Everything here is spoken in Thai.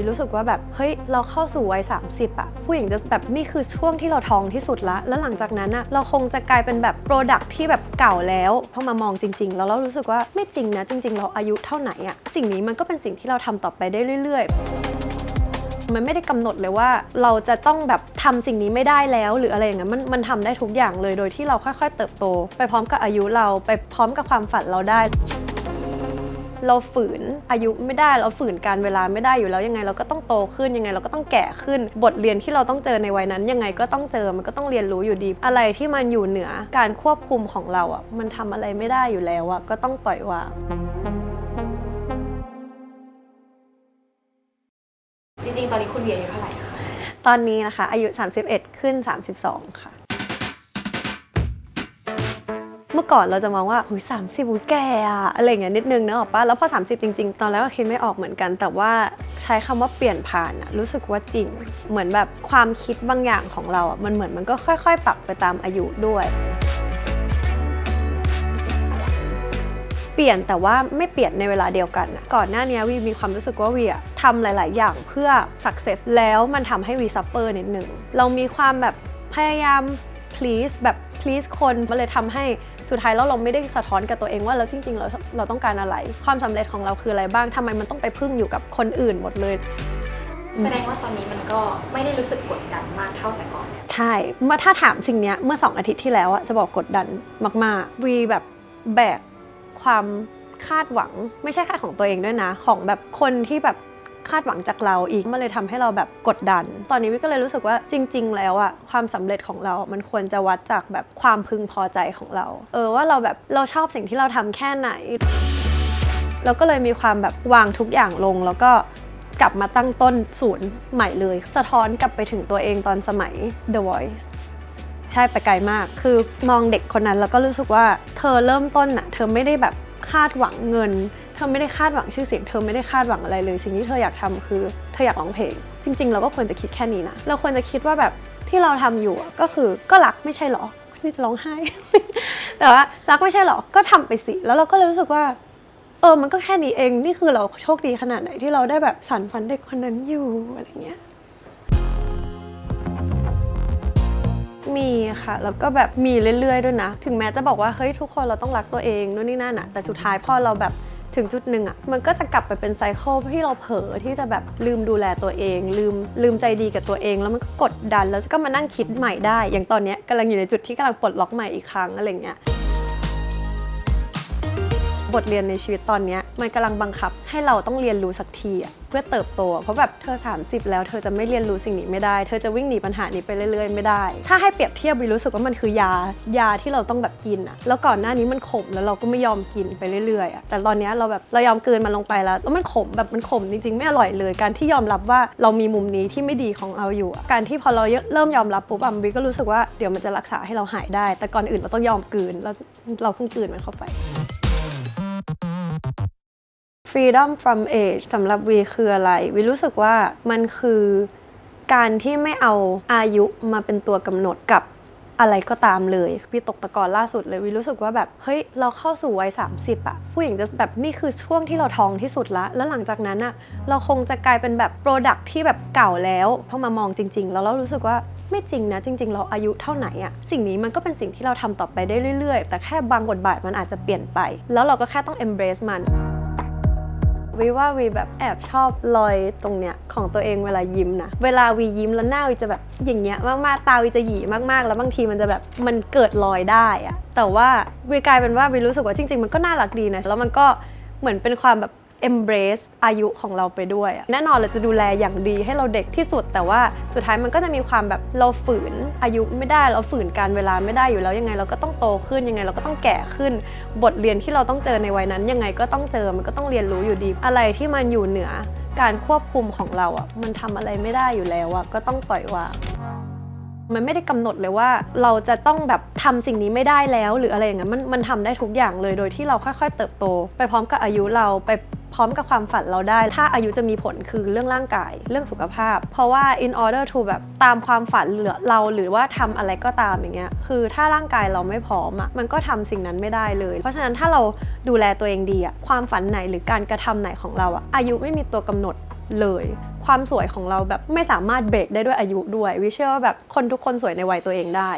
วีรู้สึกว่าแบบเฮ้ยเราเข้าสู่วัย30อะผู้หญิงจะแบบนี่คือช่วงที่เราท้องที่สุดละ แล้วหลังจากนั้นอะเราคงจะกลายเป็นแบบโปรดักที่แบบเก่าแล้วพอมามองจริง ๆ แล้วเรารู้สึกว่าไม่จริงนะจริง ๆ เราอายุเท่าไหนอะสิ่งนี้มันก็เป็นสิ่งที่เราทำต่อไปได้เรื่อย ๆมันไม่ได้กำหนดเลยว่าเราจะต้องแบบทำสิ่งนี้ไม่ได้แล้ว หรืออะไรอย่างเงี้ยมันมันทำได้ทุกอย่างเลยโดยที่เราค่อย ๆ เติบโต ไปพร้อมกับอายุเราไปพร้อมกับความฝันเราได้ เราฝืนอายุไม่ได้เราฝืนการเวลาไม่ได้อยู่แล้วยังไงเราก็ต้องโตขึ้นยังไง เราก็ต้องแก่ขึ้น บทเรียนที่เราต้องเจอในวัยนั้นยังไงก็ต้องเจอมันก็ต้องเรียนรู้อยู่ดี อะไรที่มันอยู่เหนือการควบคุมของเราอะมันทำอะไรไม่ได้อยู่แล้วอะก็ต้องปล่อยวางจริงๆ ตอนนี้คุณเวียอายุเท่าไหร่คะ ตอนนี้นะคะ อายุ 31 ขึ้น 32 ค่ะ มื่อก่อนเราจะมองว่าหุยสามสิบแก่อะอะไรอย่างเงี้ยนิดนึงนะออกปะแล้วพอ 30 จริง ๆ ตอนแรกก็คิดไม่ออกเหมือนกัน แต่ว่าใช้คำว่าเปลี่ยนผ่านอะรู้สึกว่าจริง เหมือนแบบความคิดบางอย่างของเราอะมันเหมือนมันก็ค่อย ๆ ปรับไปตามอายุด้วยเปลี่ยนแต่ว่าไม่เปลี่ยนในเวลาเดียวกันน่ะก่อนหน้านี้วีมีความรู้สึกว่าวีทำหลาย ๆ อย่างเพื่อ success แล้วมันทำให้วี suffer นิดหนึ่งเรามีความแบบพยายาม please แบบ please คนมันเลยทำให้ สุดท้ายแล้วเราไม่ได้สะท้อนกับตัวเองว่าแล้วจริงๆเราเราต้องการอะไร ความสำเร็จของเราคืออะไรบ้างทำไมมันต้องไปพึ่งอยู่กับคนอื่นหมดเลย แสดงว่าตอนนี้มันก็ไม่ได้รู้สึกกดดันมากเท่าแต่ก่อน ใช่เมื่อถ้าถามสิ่งเนี้ยเมื่อสองอาทิตย์ที่แล้วอะจะบอกกดดันมากๆวีแบบแบกความคาดหวังไม่ใช่แค่ของตัวเองด้วยนะ ของแบบคนที่แบบ คาดหวังจากเราอีกมันเลยทำให้เราแบบกดดัน ตอนนี้วิก็เลยรู้สึกว่าจริง ๆ แล้วอะความสำเร็จของเรา มันควรจะวัดจากแบบความพึงพอใจของเรา เออว่าเราแบบเราชอบสิ่งที่เราทำแค่ไหนเราก็เลยมีความแบบวางทุกอย่างลงแล้วก็กลับมาตั้งต้นศูนย์ใหม่เลย สะท้อนกลับไปถึงตัวเองตอนสมัย The Voice ใช่ไปไกลมาก คือมองเด็กคนนั้นแล้วก็รู้สึกว่า เธอเริ่มต้นน่ะเธอไม่ได้แบบคาดหวังเงิน ธอไม่ได้คาดหวังชื่อเสียงเธอไม่ได้คาดหวังอะไรเลย สิ่งที่เธออยากทำคือเธออยากร้องเพลง จริง ๆ เราก็ควรจะคิดแค่นี้นะ เราควรจะคิดว่าแบบที่เราทำอยู่ก็คือก็รักไม่ใช่หรอนี่จะร้องไห้ แต่ว่ารักไม่ใช่หรอก็ทำไปสิ แล้วเราก็เลยรู้สึกว่า เออมันก็แค่นี้เองนี่คือเราโชคดีขนาดไหนที่เราได้แบบสานฝันเด็กคนนั้นอยู่อะไรเงี้ยมีค่ะ แล้วก็แบบมีเรื่อยๆด้วยนะ ถึงแม้จะบอกว่า เฮ้ย ทุกคนเราต้องรักตัวเองนู่นนี่นั่นอะแต่สุดท้ายพอเราแบบ ถึงจุดหนึ่งอะมันก็จะกลับไปเป็นไซเคิลที่เราเผลอที่จะแบบลืมดูแลตัวเอง ลืมลืมใจดีกับตัวเอง แล้วมันก็กดดันแล้วก็มานั่งคิดใหม่ได้ อย่างตอนเนี้ยกำลังอยู่ในจุดที่กำลังปลดล็อกใหม่อีกครั้งอะไรเงี้ย บทเรียนในชีวิตตอนนี้มันกำลังบังคับให้เราต้องเรียนรู้สักทีอะเพื่อเติบโต เพราะแบบเธอ 30 แล้วเธอจะไม่เรียนรู้สิ่งนี้ไม่ได้ เธอจะวิ่งหนีปัญหานี้ไปเรื่อยๆ ไม่ได้ ถ้าให้เปรียบเทียบวิรู้สึกว่ามันคือยายาที่เราต้องแบบกินอะแล้วก่อนหน้านี้มันขมแล้วเราก็ไม่ยอมกินไปเรื่อยๆอะแต่ตอนนี้เราแบบเรายอมเกินมันลงไปแล้วแล้วมันขมแบบมันขมจริงๆไม่อร่อยเลย การที่ยอมรับว่าเรามีมุมนี้ที่ไม่ดีของเราอยู่ การที่พอเราเริ่มยอมรับปุ๊บอะวิก็รู้สึกว่าเดี๋ยวมันจะรักษาให้เราหายได้ แต่ก่อนอื่นเราต้องยอมกลืนแล้วเราเพิ่งกลืนมันเข้าไป freedom from age สำหรับวีคืออะไรวีรู้สึกว่ามันคือการที่ไม่เอาอายุมาเป็นตัวกำหนดกับอะไรก็ตามเลยวีตกตะกอนล่าสุดเลยวีรู้สึกว่าแบบเฮ้ยเราเข้าสู่วัย 30อะผู้หญิงจะแบบนี่คือช่วงที่เราท้องที่สุดละ แล้วหลังจากนั้นอะเราคงจะกลายเป็นแบบโปรดักที่แบบเก่าแล้วพอมามองจริง ๆ แล้วเรารู้สึกว่าไม่จริงนะ จริง ๆ เราอายุเท่าไหนอะสิ่งนี้มันก็เป็นสิ่งที่เราทำต่อไปได้เรื่อย ๆ แต่แค่บางบทบาทมันอาจจะเปลี่ยนไป แล้วเราก็แค่ต้อง embrace มัน วีว่าวีแบบแอบชอบรอยตรงเนี้ยของตัวเองเวลายิ้มนะ เวลาวียิ้มแล้วหน้าวีจะแบบอย่างเงี้ยมากๆ ตาวีจะหยีมากๆ แล้วบางทีมันจะแบบมันเกิดรอยได้อะแต่ว่าวีกลายเป็นว่าวีรู้สึกว่าจริง ๆ มันก็น่ารักดีนะ แล้วมันก็เหมือนเป็นความแบบ embrace อายุของเราไปด้วย แน่นอนเราจะดูแลอย่างดีให้เราเด็กที่สุด แต่ว่าสุดท้ายมันก็จะมีความแบบเราฝืนอายุไม่ได้เราฝืนการเวลาไม่ได้อยู่แล้วยังไงเราก็ต้องโตขึ้นยังไงเราก็ต้องแก่ขึ้น บทเรียนที่เราต้องเจอในวัยนั้น ยังไงก็ต้องเจอมันก็ต้องเรียนรู้อยู่ดี อะไรที่มันอยู่เหนือการควบคุมของเราอะมันทำอะไรไม่ได้อยู่แล้วอะก็ต้องปล่อยวางมันไม่ได้กำหนดเลยว่าเราจะต้องแบบทำสิ่งนี้ไม่ได้แล้ว หรืออะไรอย่างเงี้ยมันมันทำได้ทุกอย่างเลยโดยที่เราค่อย ๆ เติบโต ไปพร้อมกับอายุเราไป พร้อมกับความฝันเราได้ ถ้าอายุจะมีผลคือเรื่องร่างกาย เรื่องสุขภาพ เพราะว่า in order to แบบตามความฝันเหลือเราหรือว่าทำอะไรก็ตามอย่างเงี้ย คือถ้าร่างกายเราไม่พร้อมอะ มันก็ทำสิ่งนั้นไม่ได้เลย เพราะฉะนั้นถ้าเราดูแลตัวเองดีอะ ความฝันไหนหรือการกระทำไหนของเราอะ อายุไม่มีตัวกำหนดเลย ความสวยของเราแบบไม่สามารถเบรกได้ด้วยอายุด้วย วิเชื่อว่าแบบคนทุกคนสวยในวัยตัวเองได้